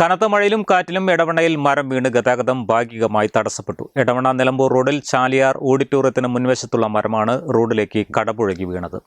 കനത്ത മഴയിലും കാറ്റിലും എടവണ്ണയിൽ മരം വീണ് ഗതാഗതം ഭാഗികമായി തടസ്സപ്പെട്ടു. എടവണ്ണ നിലമ്പൂർ റോഡിൽ ചാലിയാർ ഓഡിറ്റോറിയത്തിന് മുൻവശത്തുള്ള മരമാണ് റോഡിലേക്ക് കടപുഴകി വീണത്.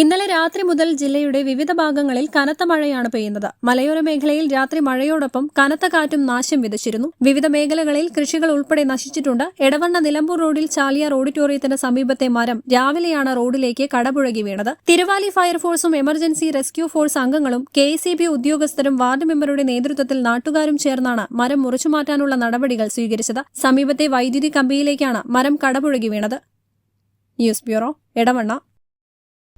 ഇന്നലെ രാത്രി മുതൽ ജില്ലയുടെ വിവിധ ഭാഗങ്ങളിൽ കനത്ത മഴയാണ് പെയ്യുന്നത്. മലയോര മേഖലയിൽ രാത്രി മഴയോടൊപ്പം കനത്ത കാറ്റും നാശം വിതച്ചിരുന്നു. വിവിധ മേഖലകളിൽ കൃഷികൾ ഉൾപ്പെടെ നശിച്ചിട്ടുണ്ട്. എടവണ്ണ നിലമ്പൂർ റോഡിൽ ചാലിയാർ ഓഡിറ്റോറിയത്തിന് സമീപത്തെ മരം രാവിലെയാണ് റോഡിലേക്ക് കടപുഴകി വീണത്. തിരുവാലി ഫയർഫോഴ്സും എമർജൻസി റെസ്ക്യൂ ഫോഴ്സ് അംഗങ്ങളും കെ ഉദ്യോഗസ്ഥരും വാർഡ് മെമ്പറുടെ നേതൃത്വത്തിൽ നാട്ടുകാരും ചേർന്നാണ് മരം മുറിച്ചുമാറ്റാനുള്ള നടപടികൾ സ്വീകരിച്ചത്. സമീപത്തെ വൈദ്യുതി കമ്പിയിലേക്കാണ് മരം കടപുഴകി വീണത്. News bureau Edavanna.